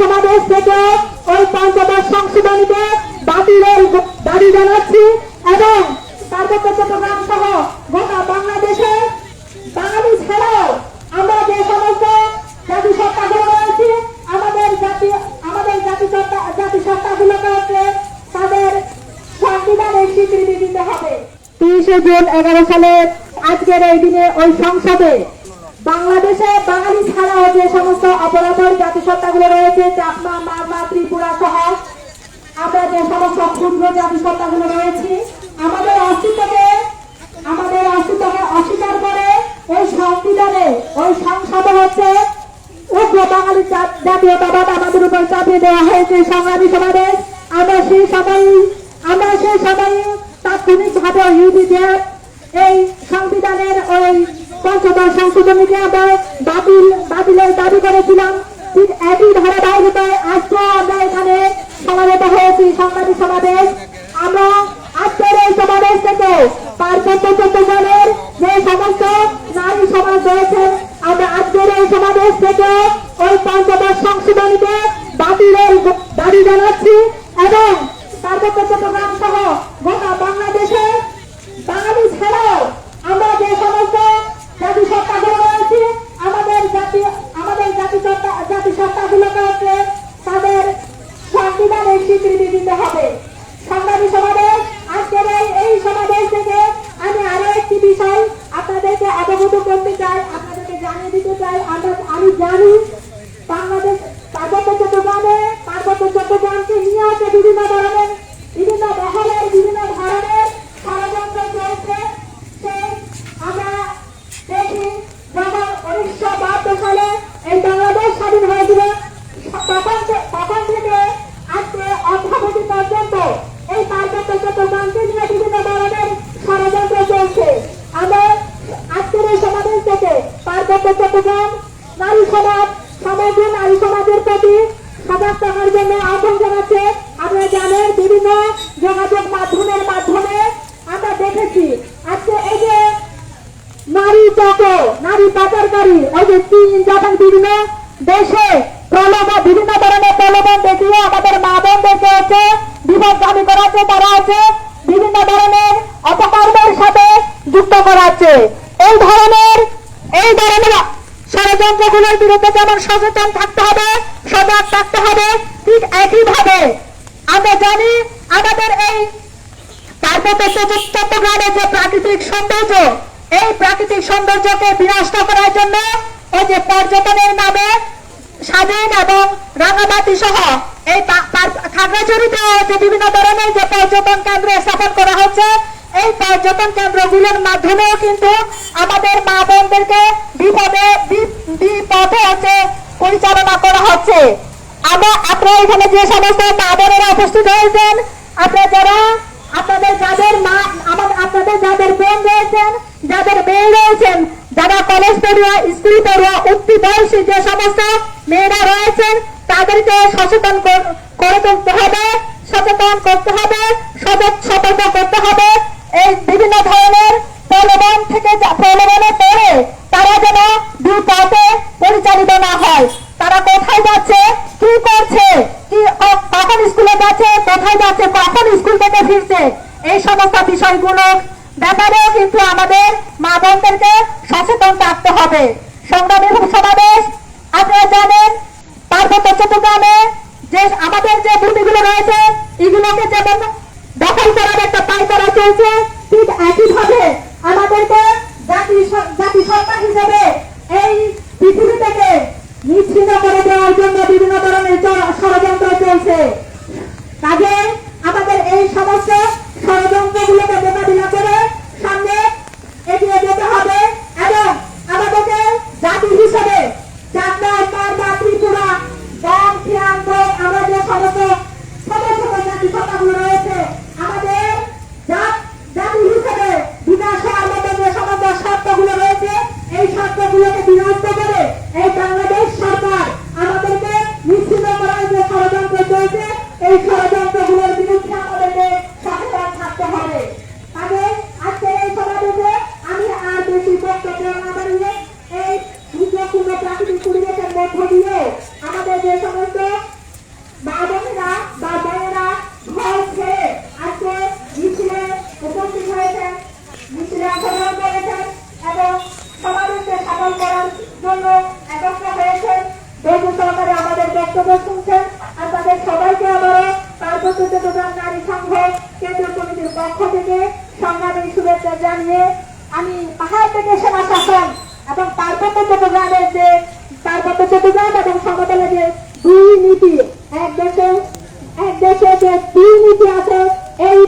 সমাবেশ থেকে ওই পঞ্চদশ সংশোধনীতে বাতিলের দাবি জানাচ্ছি এবং আমাদের জাতি, আমাদের জাতিসত্তা জাতিসত্তাগুলোকে তাদের সংবিধানের স্বীকৃতি দিতে হবে। তিরিশে জুন এগারো সালের আজকের এই দিনে ওই সংসদে বাংলাদেশে বাঙালি ছাড়াও যে সমস্ত অপরাধের জাতিসত্তাগুলো রয়েছে, চাকমা, মারমা, ত্রিপুরা সহ আমরা যে সমস্ত ক্ষুদ্র জাতিসত্তাগুলো রয়েছে, আমাদের অস্তিত্বকে আমাদের অস্তিত্বকে অস্বীকার করে ওই সংবিধানে, ওই সংসদে হচ্ছে উগ্র বাঙালি জাত- জাতীয়তাবাদ আমাদের উপর চাপিয়ে দেওয়া হয়েছে সংগ্রামী সমাবেশ আমরা সেই সময় আমরা সেই সময় তাৎক্ষণিকভাবে ইউডিজিএফ এই সংবিধানের ওই পঞ্চদশ সংশোধনীকে আমরা বাতিল, বাতিলের দাবি করেছিলাম। ঠিক একই ধারাবাহিকতায় আজকে আমরা এখানে সমাবেত হয়েছি সংগ্রামী সমাবেশ। আমরা আজকের এই সমাবেশ থেকে পার্বত্য চট্টগ্রামের যে সমস্ত নারী সমাজ রয়েছে, আমরা আজকের এই সমাবেশ থেকে ওই পঞ্চদশ সংশোধনীতে বাতিলের দাবি জানাচ্ছি এবং পার্বত্য চট্টগ্রাম সহ গোটা বাংলাদেশে বাঙালি ছাড়াও আমরা যে সমস্ত জাতিসত্তাগুলো রয়েছে আমাদের জাতি আমাদের জাতিসত্তা জাতিসত্তাগুলোকে হচ্ছে তাদের সংবিধানের স্বীকৃতি দিতে হবে সংগ্রামী সমাবেশ আজকের এই এই সমাবেশ থেকে আমি আরও একটি বিষয় আপনাদেরকে অবগত করতে চাই আপনাদেরকে জানিয়ে দিতে চাই আমরা আমি জানি বাংলাদেশ পার্বত্য চট্টগ্রামে পার্বত্য চট্টগ্রামকে নিয়ে আছে বিভিন্ন ধরনের, বিভিন্ন মহলের, বিভিন্ন ধরনের ষড়যন্ত্র চলছে। সেই আমরা দেখি যখন উনিশশো বাহাত্তর সালে এই বাংলাদেশ স্বাধীন হয়েছিল, তখন তখন থেকে আজকে অদ্যাবধি পর্যন্ত এই পার্বত্য চট্টগ্রামকে নিয়ে বিভিন্ন ধরনের ষড়যন্ত্র চলছে। আমরা আজকের এই সমাবেশ থেকে পার্বত্য চট্টগ্রাম নারী সমাজ, সমগ্র নারী সমাজের প্রতি সজাগ থাকার জন্য আহ্বান জানাচ্ছে। আপনারা জানেন বিভিন্ন যোগাযোগ মাধ্যমের মাধ্যমে আমরা দেখেছি। আজকে এই যে নারী চক, নারী পাচারকারী ওই যে চীন, জাপান বিভিন্ন দেশে প্রলোভন, বিভিন্ন ধরনের প্রলোভন দেখিয়ে আমাদের মা বোনদেরকে হচ্ছে বিপদগামী করাচ্ছে, তারা হচ্ছে বিভিন্ন ধরনের অপকর্মের সাথে যুক্ত করাচ্ছে। এই ধরনের এই ধরনের ষড়যন্ত্রগুলোর বিরুদ্ধে যেমন সচেতন থাকতে হবে, সজাগ থাকতে হবে, ঠিক একইভাবে আমরা জানি আমাদের এই পার্বত্য চতুর্থ চট্টগ্রামের যে প্রাকৃতিক সৌন্দর্য, এই প্রাকৃতিক সৌন্দর্যকে বিনষ্ট করার জন্য ওই যে পর্যটনের নামে স্বাধীন এবং রাঙামাটি সহ এই খাগড়াছড়িতে যে বিভিন্ন ধরনের যে পর্যটন কেন্দ্র স্থাপন করা হচ্ছে, এই পর্যটন কেন্দ্রগুলোর মাধ্যমেও কিন্তু আমাদের মা বোনদেরকে বিপদে, বি- বিপথে হচ্ছে পরিচালনা করা হচ্ছে। আমরা আপনারা এখানে যে সমস্ত মা উপস্থিত হয়েছেন, আপনারা যারা, আপনাদের যাদের মা আমাদের আপনাদের যাদের বোন রয়েছেন, যাদের মেয়ে রয়েছেন, যারা কলেজ পড়ুয়া স্কুল পড়ুয়া, উঠতি বয়সী যে সমস্ত মেয়েরা রয়েছেন, তাদেরকে সচেতন করে তুলতে হবে, সচেতন করতে হবে সজাগ সতর্ক করতে হবে এই বিভিন্ন ধরনের প্রলোভন থেকে যা- প্রলোভনে পড়ে তারা যেন বিপথে পরিচালিত না হয় তারা কোথায় যাচ্ছে কি করছে কি ক- কখন স্কুলে যাচ্ছে কোথায় যাচ্ছে কখন ফিরছে। এই সমস্ত বিষয়গুলো ব্যাপারেও কিন্তু আমাদের মা বোনদেরকে সচেতন থাকতে হবে। সংগ্রামী সমাবেশ বক্তব্য শুনছেন আপনাদের সবাইকে আবারও পার্বত্য চট্টগ্রাম নারী সংঘ কেন্দ্রীয় কমিটির পক্ষ থেকে সংগ্রামী শুভেচ্ছা জানিয়ে আমি পাহাড় থেকে সেনা শাসন এবং পার্বত্য চট্টগ্রামের যে পার্বত্য চট্টগ্রাম এবং সমতলের যে দুই নীতি, এক দেশে এক দেশে যে দুই নীতি আছে, এই